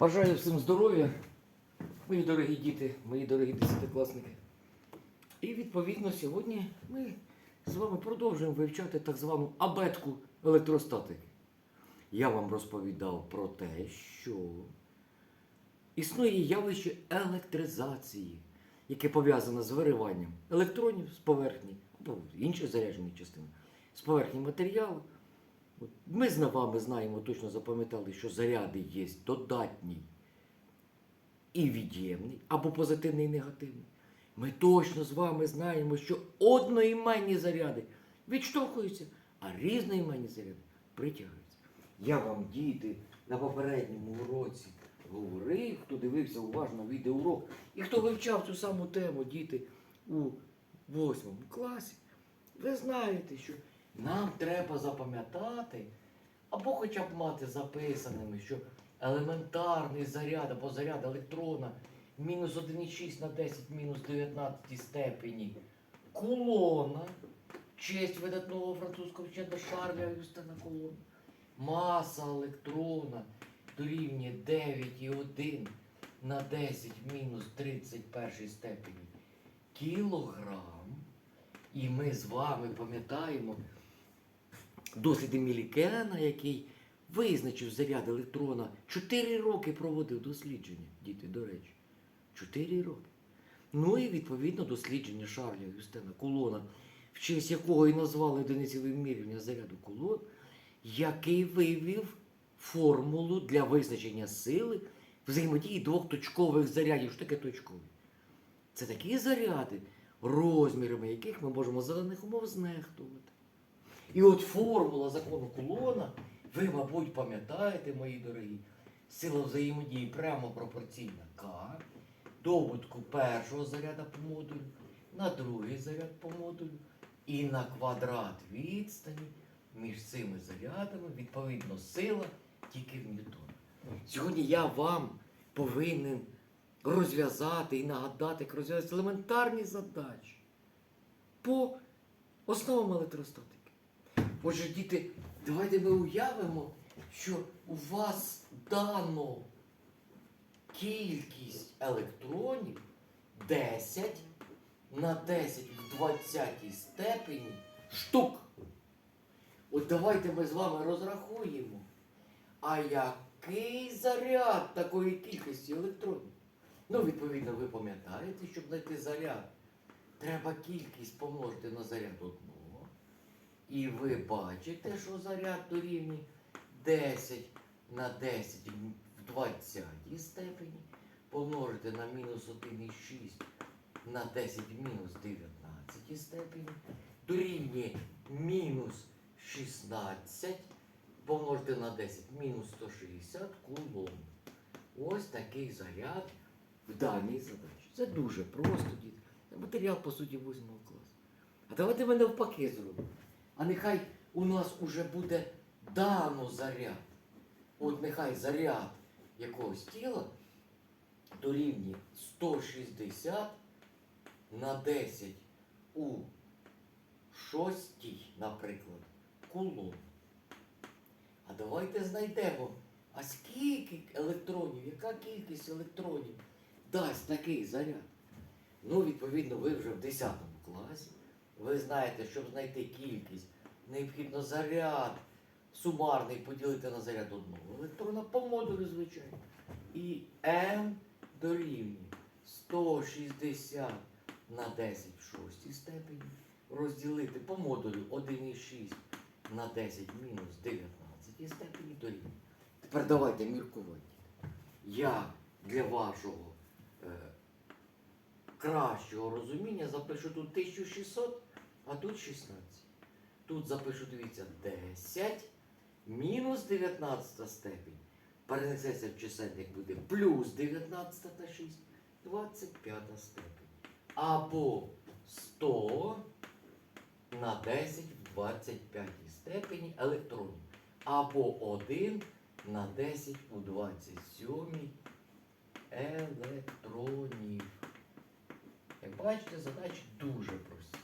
Бажаю всім здоров'я, мої дорогі діти, мої дорогі десятикласники. І відповідно сьогодні ми з вами продовжуємо вивчати так звану абетку електростатики. Я вам розповідав про те, що існує явище електризації, яке пов'язане з вириванням електронів з поверхні або іншої зарядженої частини, з поверхні матеріалу. Ми з вами знаємо, точно запам'ятали, що заряди є додатній і від'ємний, або позитивний і негативний. Ми точно з вами знаємо, що одноіменні заряди відштовхуються, а різноіменні заряди притягуються. Я вам, діти, на попередньому уроці говорив, хто дивився уважно відеоурок, і хто вивчав цю саму тему, діти, у восьмому класі, ви знаєте, що нам треба запам'ятати, або хоча б мати записаними, що елементарний заряд або заряд електрона мінус 1,6 на 10 мінус 19 степені. Кулона, честь видатного французького вченого Шарля Юстина Кулона, маса електрона дорівнює 9,1 на 10 мінус 31 степені. Кілограм. І ми з вами пам'ятаємо досліди Мілікена, який визначив заряд електрона, 4 роки проводив дослідження, діти, до речі. 4 роки. Ну і відповідно дослідження Шарля Юстена Кулона, в честь якого і назвали одиниці вимірювання заряду кулон, який вивів формулу для визначення сили взаємодії двох точкових зарядів. Що таке точкові? Це такі заряди, розмірами яких ми можемо за даних умов знехтувати. І от формула закону Кулона, ви, мабуть, пам'ятаєте, мої дорогі, сила взаємодії прямо пропорційна К, добутку першого заряду по модулю, на другий заряд по модулю і на квадрат відстані між цими зарядами, відповідно, сила тільки в Ньютона. Сьогодні я вам повинен розв'язати і нагадати, як розв'язати елементарні задачі по основам електростатики. Отже, діти, давайте ми уявимо, що у вас дано кількість електронів 10 на 10 в 20 степені штук. От давайте ми з вами розрахуємо. А який заряд такої кількості електронів? Ну, відповідно, ви пам'ятаєте, щоб знайти заряд, треба кількість помножити на заряд одного. І ви бачите, що заряд дорівнює 10 на 10 в 20 степені, помножити на мінус 1,6 на 10 в мінус 19 степені, дорівнює мінус 16 помножити на 10 мінус 160 кулон. Ось такий заряд в даній задачі. Це дуже просто, діти. Матеріал, по суті, 8 класу. А давайте ми навпаки зробимо. А нехай у нас уже буде дано заряд. От нехай заряд якогось тіла дорівнює 160 на 10 у шостій, наприклад, кулон. А давайте знайдемо, а скільки електронів, яка кількість електронів дасть такий заряд? Ну, відповідно, ви вже в 10 класі. Ви знаєте, щоб знайти кількість, необхідно заряд сумарний поділити на заряд одного електрона по модулю, звичайно. І М дорівнює 160 на 10 в шостій степені. Розділити по модулю 1,6 на 10 мінус 19 степені дорівнює. Тепер давайте міркувати. Я для вашого е, кращого розуміння запишу тут 1600, а тут 16. Тут запишу, дивіться, 10 мінус 19 степень. Перенесеться в чисельник буде плюс 19 та 6, 25 степень. Або 100 на 10 в 25 степені електронів. Або 1 на 10 у 27 електронів. Як бачите, задачі дуже прості.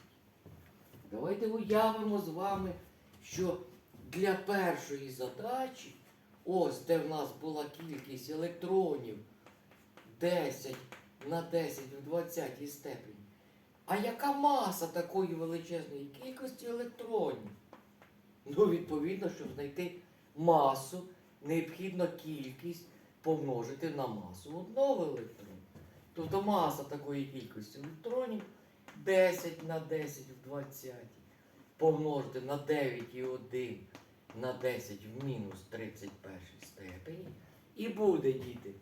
Давайте уявимо з вами, що для першої задачі ось де в нас була кількість електронів 10 на 10 в 20 степені. А яка маса такої величезної кількості електронів? Ну, відповідно, щоб знайти масу, необхідно кількість помножити на масу одного електрона. Тобто маса такої кількості електронів 10 на 10 в 20 помножити на 9,1 на 10 в мінус 31 степені. І буде діти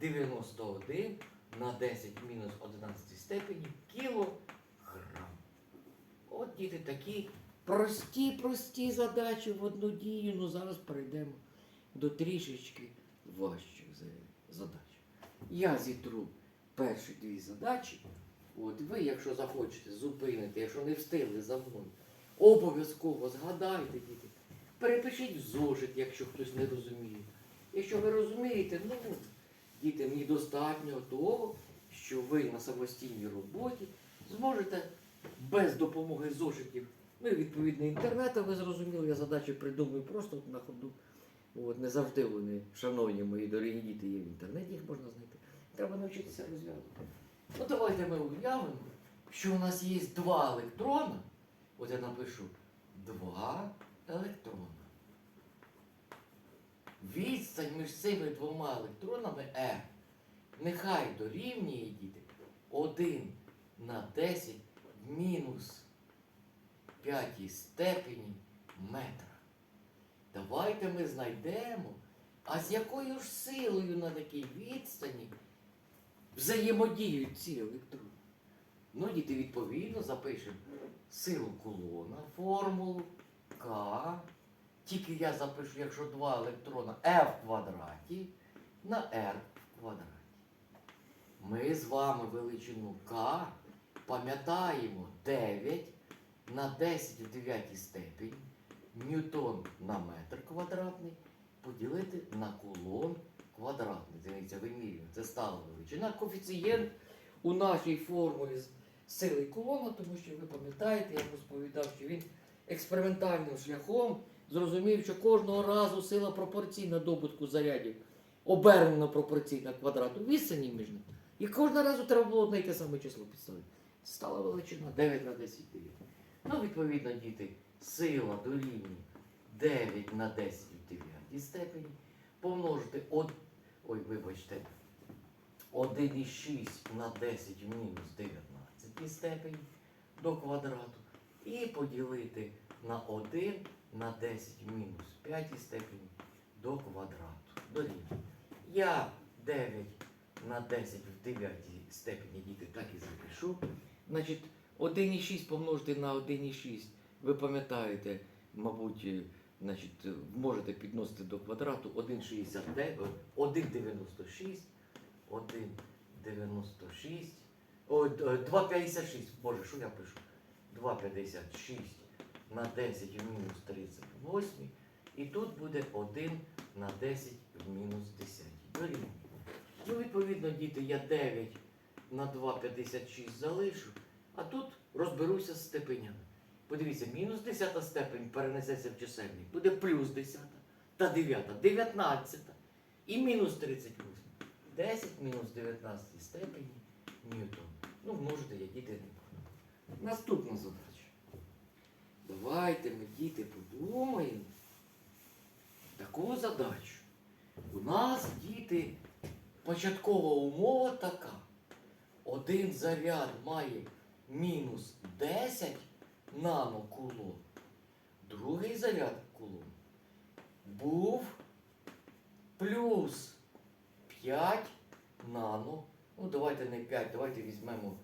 91 на 10 в мінус 11 степені кілограм. От діти такі прості, прості задачі в одну дію. Ну зараз перейдемо до трішечки важчих задач. Я зітру перші дві задачі. От ви, якщо захочете зупинити, якщо не встигли за мною, обов'язково згадайте, діти. Перепишіть в зошит, якщо хтось не розуміє. Якщо ви розумієте, ну, діти, мені достатньо того, що ви на самостійній роботі зможете без допомоги зошитів, ну і відповідно інтернету, ви зрозуміли, я задачі придумую просто на ходу. От, не завжди вони, шановні мої дорогі діти, є в інтернеті, їх можна знайти. Треба навчитися розв'язувати. Ну давайте ми уявимо, що у нас є два електрона. От я напишу два електрона. Відстань між цими двома електронами Е нехай дорівнює діти 1 на 10 мінус 5 степені метра. Давайте ми знайдемо, а з якою ж силою на такій відстані взаємодіють ці електрони. Ну, діти, відповідно, запишемо силу кулона, формулу К. Тільки я запишу, якщо два електрона F в квадраті на R в квадраті. Ми з вами величину К пам'ятаємо 9 на 10 в 9 степені ньютон на метр квадратний поділити на кулон квадратний. Дивіться, вимірюємо. Це стала величина. Коефіцієнт у нашій формулі сили кулона, тому що ви пам'ятаєте, я розповідав, що він експериментальним шляхом зрозумів, що кожного разу сила пропорційна добутку зарядів обернена пропорційна квадрату відстані між ними. І кожного разу треба було одне й те саме число підставити. Стала величина 9 на 10 9. Ну, відповідно, діти, сила дорівнює 9 на 10 в 9 степені. Помножити. Ой, вибачте, 1,6 на 10 в мінус 19 степені до квадрату. І поділити на 1 на 10 в мінус 5 степені до квадрату. Дорівнює. Я 9 на 10 в 9 степені діти так і запишу. Значить, 1,6 помножити на 1,6. Ви пам'ятаєте, мабуть, значить, е, можете підносити до квадрату 1,69, 1,96, 1,96, о, е, 2,56. Боже, що я пишу? 2,56 на 10 в мінус 38. І тут буде 1 на 10 в мінус 10. Дорівнює. Ну, відповідно, діти, я 9 на 2,56 залишу, а тут розберуся з степенями. Подивіться, мінус 10 степень перенесеться в чисельник, буде плюс 10 та 9, 19 і мінус 38. 10 мінус 19 степені ньютон. Ну, множити я діти не буду. Наступна задача. Давайте ми, діти, подумаємо таку задачу. У нас, діти, початкова умова така. Один заряд має мінус 10 нанокулон. Другий заряд кулон був плюс 5 нано. Ну, давайте не 5, давайте візьмемо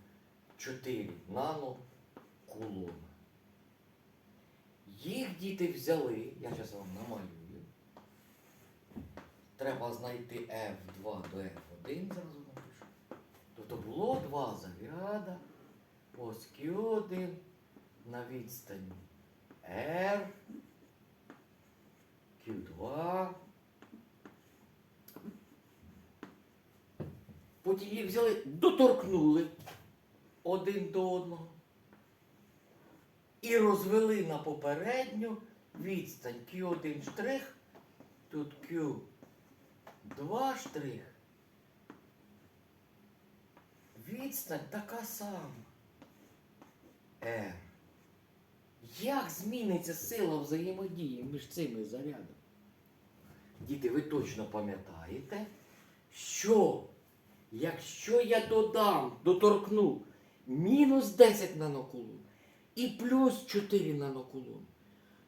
4 нанокулона. Їх діти взяли, я зараз вам намалюю. Треба знайти F2 до F1, зразу напишу. Тобто було два заряда. Ось Q1 на відстані R, Q2. Потім їх взяли, доторкнули один до одного і розвели на попередню відстань Q1 штрих. Тут Q. Два штрих. Відстань така сама. R. Як зміниться сила взаємодії між цими зарядами? Діти, ви точно пам'ятаєте, що якщо я додам, доторкну мінус 10 нанокулон і плюс 4 нанокулон,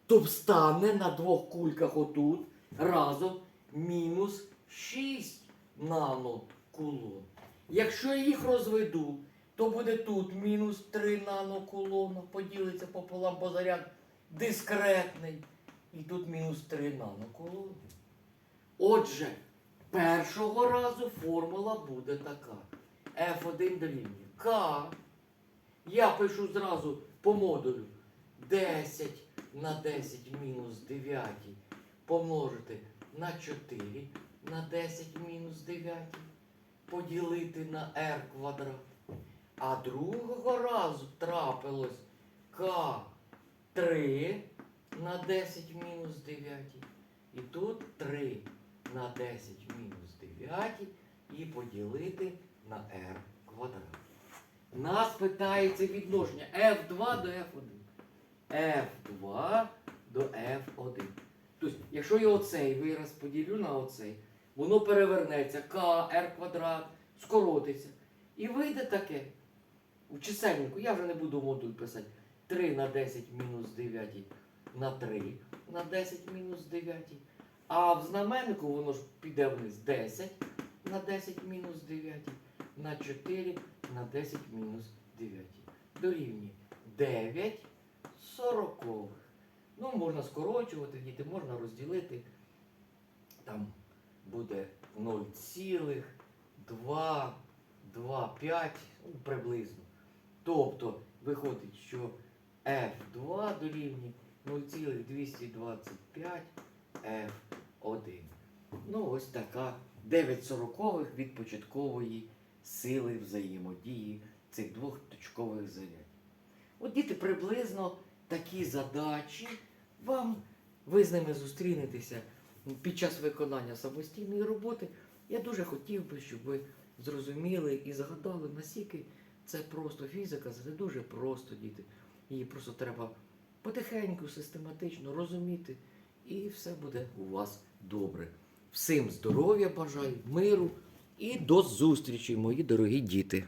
то встане на двох кульках отут разом мінус 6 нанокулон. Якщо я їх розведу, то буде тут мінус 3 нанокулона, поділиться пополам, бо заряд дискретний. І тут мінус 3 нанокулона. Отже, першого разу формула буде така. F1 дорівнює К. Я пишу зразу по модулю 10 на 10 мінус 9 помножити на 4 на 10 мінус 9 поділити на r квадрат. А другого разу трапилось К3 на 10 мінус 9. І тут 3 на 10 мінус 9 і поділити на r квадрат. Нас питається відношення F2 до F1. F2 до F1. Тобто, якщо я оцей вираз поділю на оцей, воно перевернеться К, R квадрат, скоротиться. І вийде таке. У чисельнику я вже не буду модуль писати. 3 на 10 мінус 9 на 3 на 10 мінус 9. А в знаменнику воно ж піде вниз 10 на 10 мінус 9 на 4 на 10 мінус 9. Дорівнює 9 сорокових. Ну, можна скорочувати, діти, можна розділити. Там буде 0,225 ну, приблизно. Тобто виходить, що F2 дорівнює 0,225 F1. Ну, ось така 9 сорокових від початкової сили взаємодії цих двох точкових зарядів. От діти приблизно такі задачі вам ви з ними зустрінетеся під час виконання самостійної роботи. Я дуже хотів би, щоб ви зрозуміли і згадали, наскільки це просто фізика, це дуже просто, діти. Її просто треба потихеньку, систематично розуміти, і все буде у вас добре. Всім здоров'я бажаю, миру і до зустрічі, мої дорогі діти.